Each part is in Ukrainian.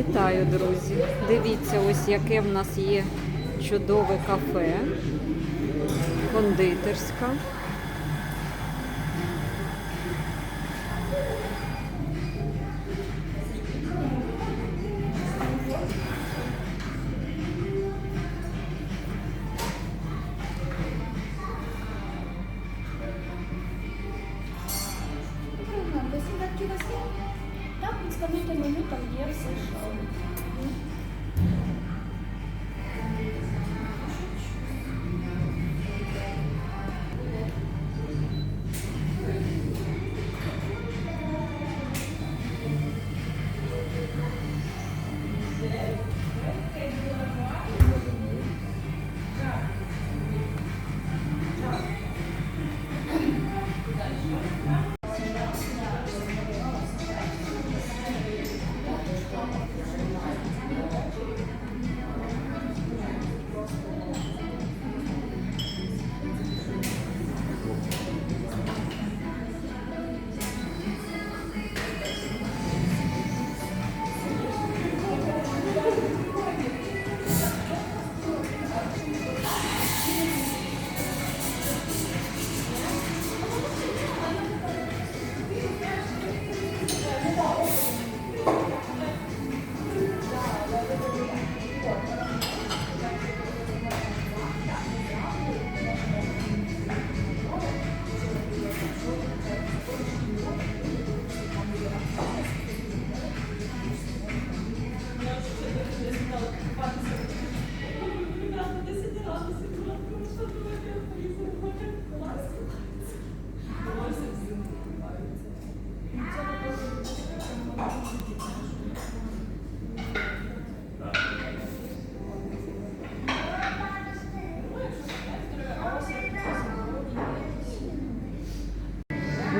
Вітаю, друзі! Дивіться, ось яке в нас є чудове кафе, кондитерська.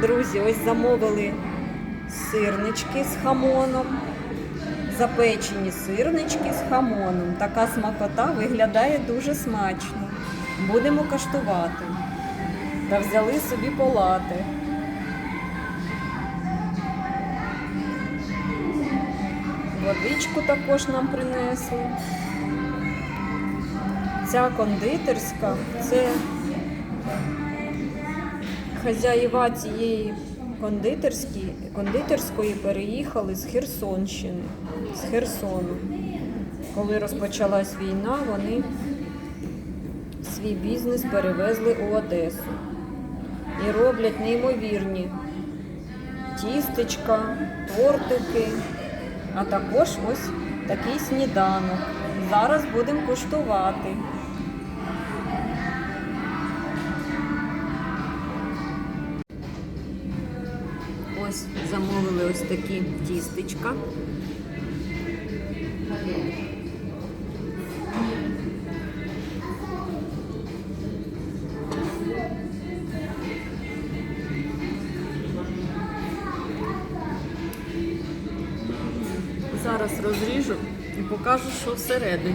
Друзі, ось замовили сирнички з хамоном. Запечені сирнички з хамоном. Така смакота виглядає дуже смачно. Будемо каштувати. Та взяли собі полати. Водичку також нам принесли. Ця кондитерська це хазяїва цієї кондитерської, кондитерської переїхали з Херсонщини, з Херсону. Коли розпочалась війна, вони свій бізнес перевезли у Одесу і роблять неймовірні тістечка, тортики, а також ось такий сніданок. Зараз будемо куштувати. Замовили ось такі тістечка. Зараз розріжу і покажу, що всередині.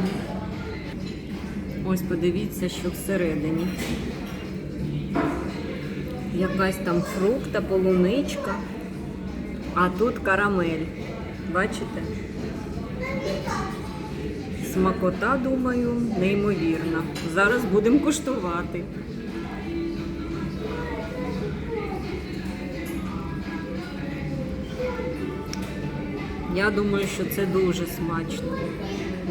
Ось подивіться, що всередині. Якась там фрукта, полуничка, а тут карамель. Бачите? Смакота, думаю, неймовірна. Зараз будемо куштувати. Я думаю, що це дуже смачно.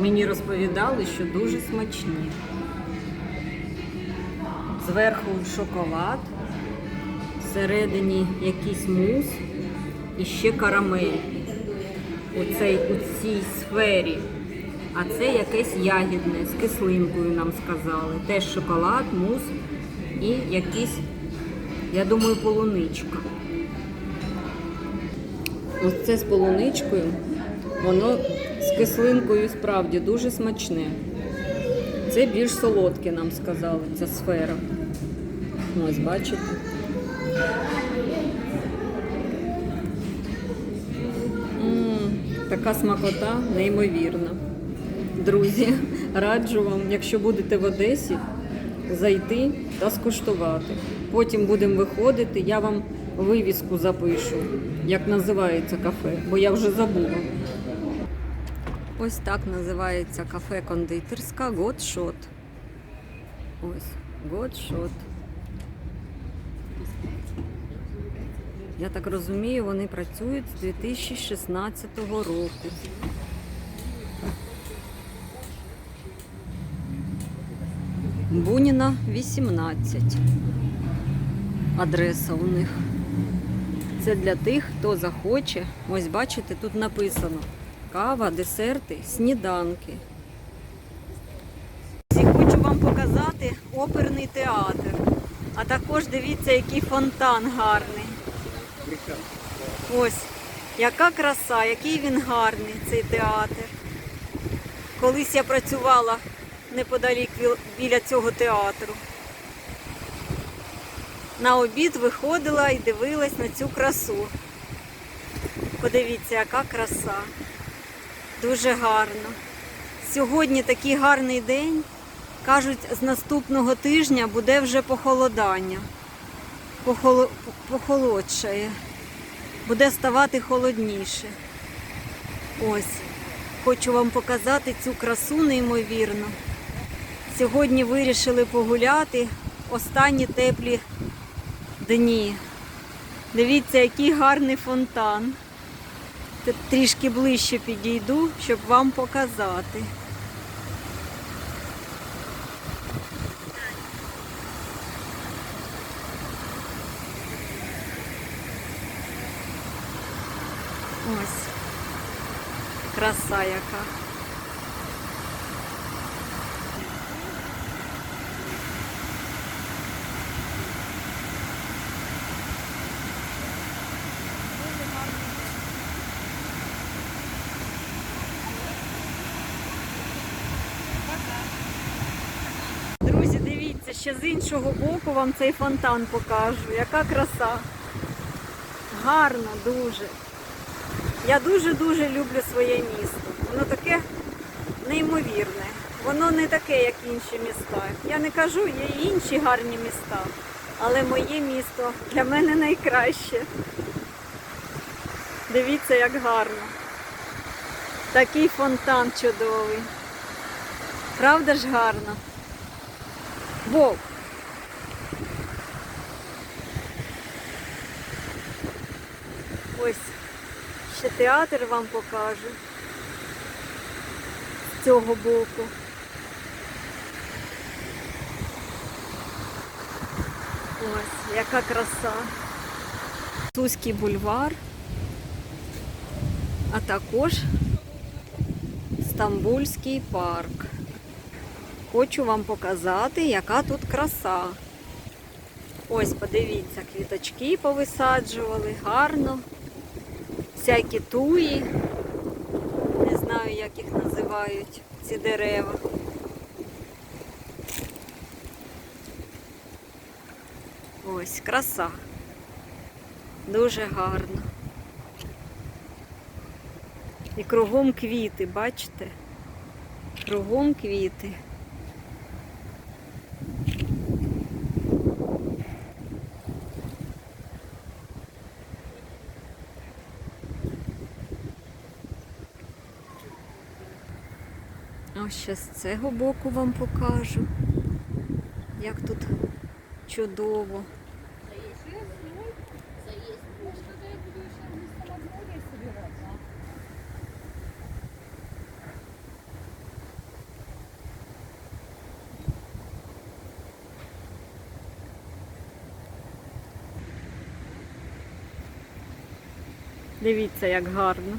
Мені розповідали, що дуже смачні. Зверху шоколад, всередині якийсь мус і ще карамель у, цей, у цій сфері. А це якесь ягідне з кислинкою нам сказали. Теж шоколад, мус і якийсь, я думаю, полуничка. Ось це з полуничкою, воно з кислинкою справді дуже смачне. Це більш солодке, нам сказали, ця сфера. Ось, бачите. Така смакота неймовірна. Друзі, раджу вам, якщо будете в Одесі, зайти та скуштувати. Потім будемо виходити, я вам вивіску запишу, як називається кафе, бо я вже забула. Ось так називається кафе-кондитерська Готшот. Ось, Готшот. Я так розумію, вони працюють з 2016 року. Буніна 18. Адреса у них. Це для тих, хто захоче. Ось бачите, тут написано кава, десерти, сніданки. Хочу вам показати оперний театр. А також дивіться, який фонтан гарний. Ось, яка краса, який він гарний, цей театр. Колись я працювала неподалік біля цього театру. На обід виходила і дивилась на цю красу. Подивіться, яка краса. Дуже гарно. Сьогодні такий гарний день. Кажуть, з наступного тижня буде вже похолодання. Похоло... Похолодшає. Буде ставати холодніше. Ось. Хочу вам показати цю красу неймовірну. Сьогодні вирішили погуляти останні теплі дні. Дивіться, який гарний фонтан. Трішки ближче підійду, щоб вам показати. Ось. Краса яка. Друзі, дивіться, ще з іншого боку вам цей фонтан покажу. Яка краса. Гарно дуже. Я дуже-дуже люблю своє місто. Воно таке неймовірне. Воно не таке, як інші міста. Я не кажу, є і інші гарні міста, але моє місто для мене найкраще. Дивіться, як гарно. Такий фонтан чудовий. Правда ж гарно? Вов. Ось ще театр вам покажу з цього боку. Ось, яка краса. Туський бульвар, а також Стамбульський парк. Хочу вам показати, яка тут краса. Ось, подивіться, квіточки повисаджували, гарно. Всякі туї. Не знаю, як їх називають, ці дерева. Ось, краса. Дуже гарно. І кругом квіти, бачите? Кругом квіти. А ще з цього боку вам покажу, як тут чудово. Дивіться, як гарно.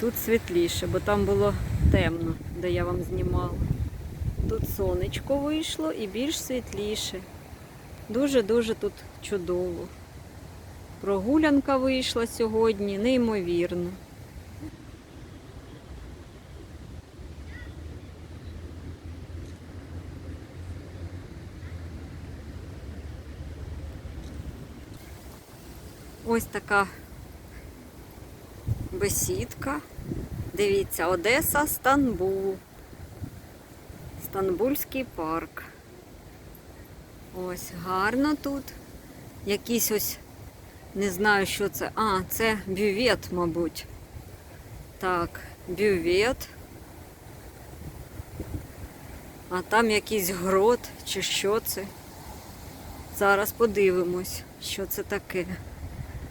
Тут світліше, бо там було темно, де я вам знімала. Тут сонечко вийшло і більш світліше. Дуже-дуже тут чудово. Прогулянка вийшла сьогодні, неймовірно. Ось така бесідка. Дивіться, Одеса, Стамбул. Стамбульський парк. Ось гарно тут. Якийсь ось, не знаю, що це. А, це бювет, мабуть. Так, бювет. А там якийсь грот чи що це. Зараз подивимось, що це таке.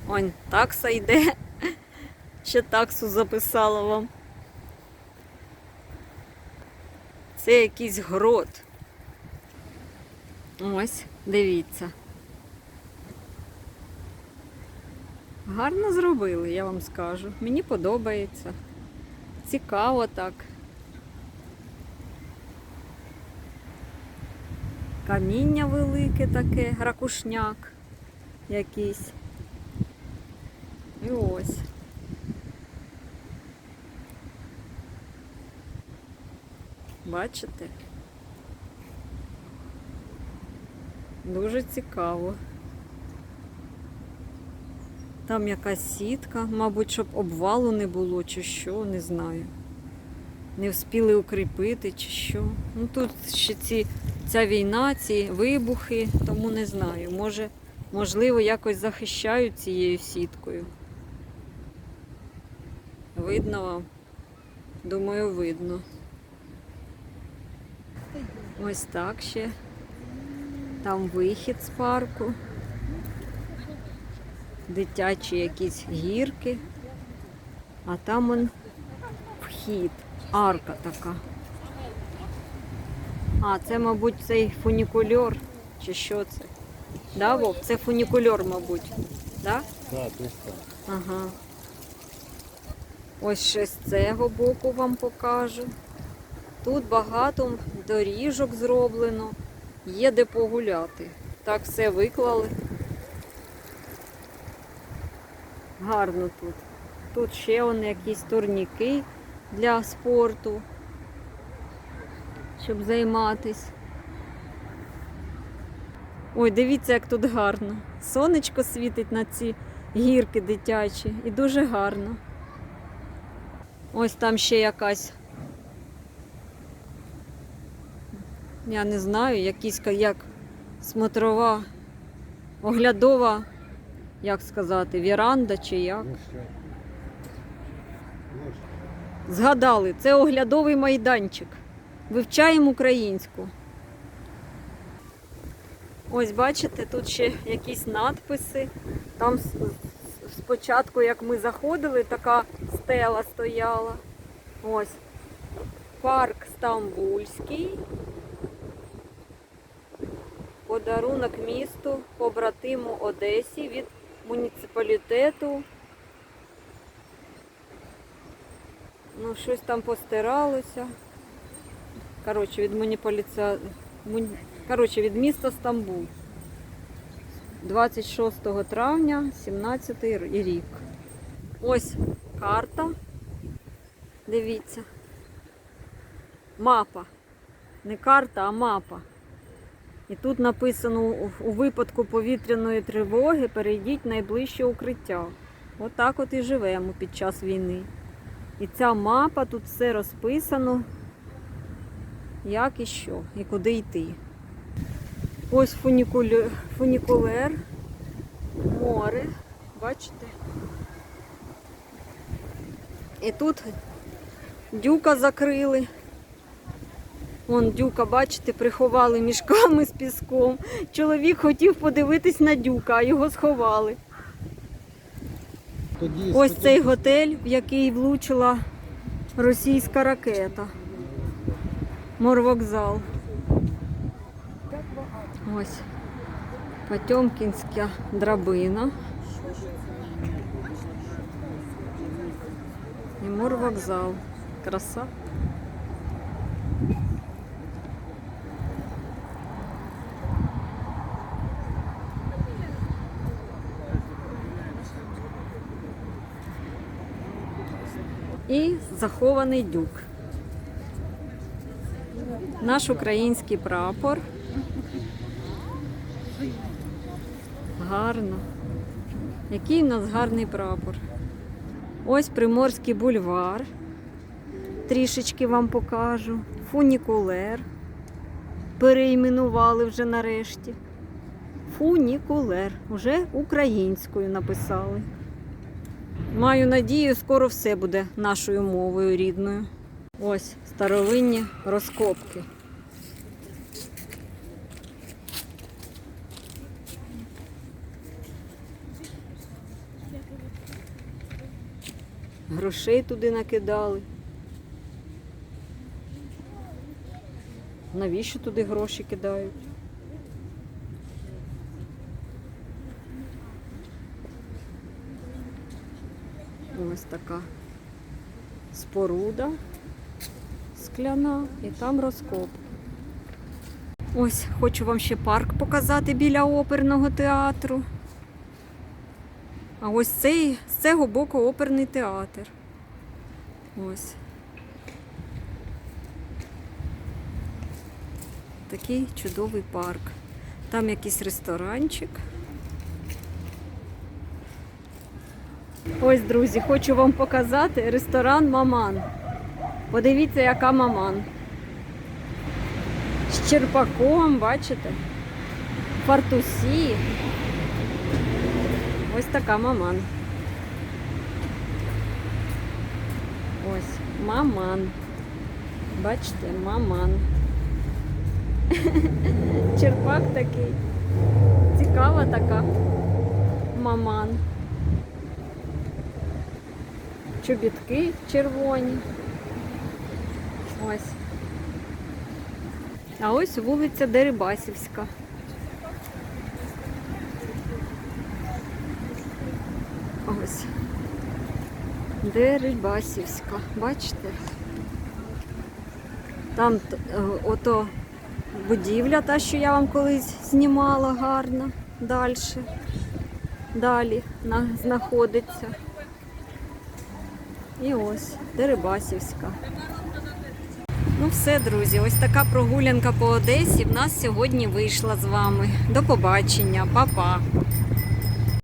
Он такса йде. Ще таксу записала вам. Це якийсь грот. Ось, дивіться. Гарно зробили, я вам скажу. Мені подобається. Цікаво так. Каміння велике таке, ракушняк якийсь. І ось. Бачите? Дуже цікаво. Там якась сітка, мабуть, щоб обвалу не було, чи що, не знаю. Не вспіли укріпити, чи що. Ну тут ще ці, ця війна, ці вибухи, тому не знаю. Може, можливо, якось захищають цією сіткою. Видно вам? Думаю, видно. Ось так ще. Там вихід з парку. Дитячі якісь гірки. А там он вхід, арка така. А, це, мабуть, цей фунікульор. Чи що це? Да, Вов? Це фунікульор, мабуть. Да? Так, точно. Ага. Ось ще з цього боку вам покажу. Тут багато доріжок зроблено, є де погуляти. Так все виклали. Гарно тут. Тут ще он якісь турніки для спорту, щоб займатись. Ой, дивіться, як тут гарно. Сонечко світить на ці гірки дитячі і дуже гарно. Ось там ще якась. Я не знаю, якісь як смотрова, оглядова, як сказати, віранда чи як. Ну? Ну? Згадали, це оглядовий майданчик. Вивчаємо українську. Ось бачите, тут ще якісь надписи. Там спочатку, як ми заходили, така стела стояла. Ось. Парк Стамбульський. Подарунок місту, побратиму Одесі від муніципалітету Ну, щось там постиралося. Коротше, від муніполіця... муні- Коротше, від міста Стамбул. 26 травня, 17 рік. Ось карта. Дивіться. Мапа. Не карта, а мапа. І тут написано у- випадку повітряної тривоги перейдіть найближче укриття. Отак от і живемо під час війни. І ця мапа, тут все розписано, як і що, і куди йти. Ось фунікулю... фунікулер, море, бачите? І тут дюка закрили. Вон дюка, бачите, приховали мішками з піском. Чоловік хотів подивитись на дюка, а його сховали. Тоді Ось цей готель, в який влучила російська ракета. Морвокзал. Ось Потьомкінська драбина. І морвокзал. Краса. І захований дюк. Наш український прапор. Гарно. Який в нас гарний прапор. Ось Приморський бульвар. Трішечки вам покажу. Фунікулер. Переіменували вже нарешті. Фунікулер. Уже українською написали. Маю надію, скоро все буде нашою мовою рідною. Ось старовинні розкопки. Грошей туди накидали. Навіщо туди гроші кидають? Ось така споруда скляна і там розкоп. Ось хочу вам ще парк показати біля оперного театру. А ось цей, з цього боку оперний театр. Ось. Такий чудовий парк. Там якийсь ресторанчик. Ось, друзі, хочу вам показати ресторан Маман. Подивіться, яка маман. З черпаком, бачите? Фартусі. Ось така маман. Ось, маман. Бачите, маман. Черпак такий. Цікава така. Маман. Чобітки червоні. Ось. А ось вулиця Дерибасівська. Ось. Дерибасівська. Бачите? Там е, ото будівля, та, що я вам колись знімала гарно. Далі. Далі знаходиться. І ось Дерибасівська. Ну все, друзі, ось така прогулянка по Одесі в нас сьогодні вийшла з вами. До побачення, па-па.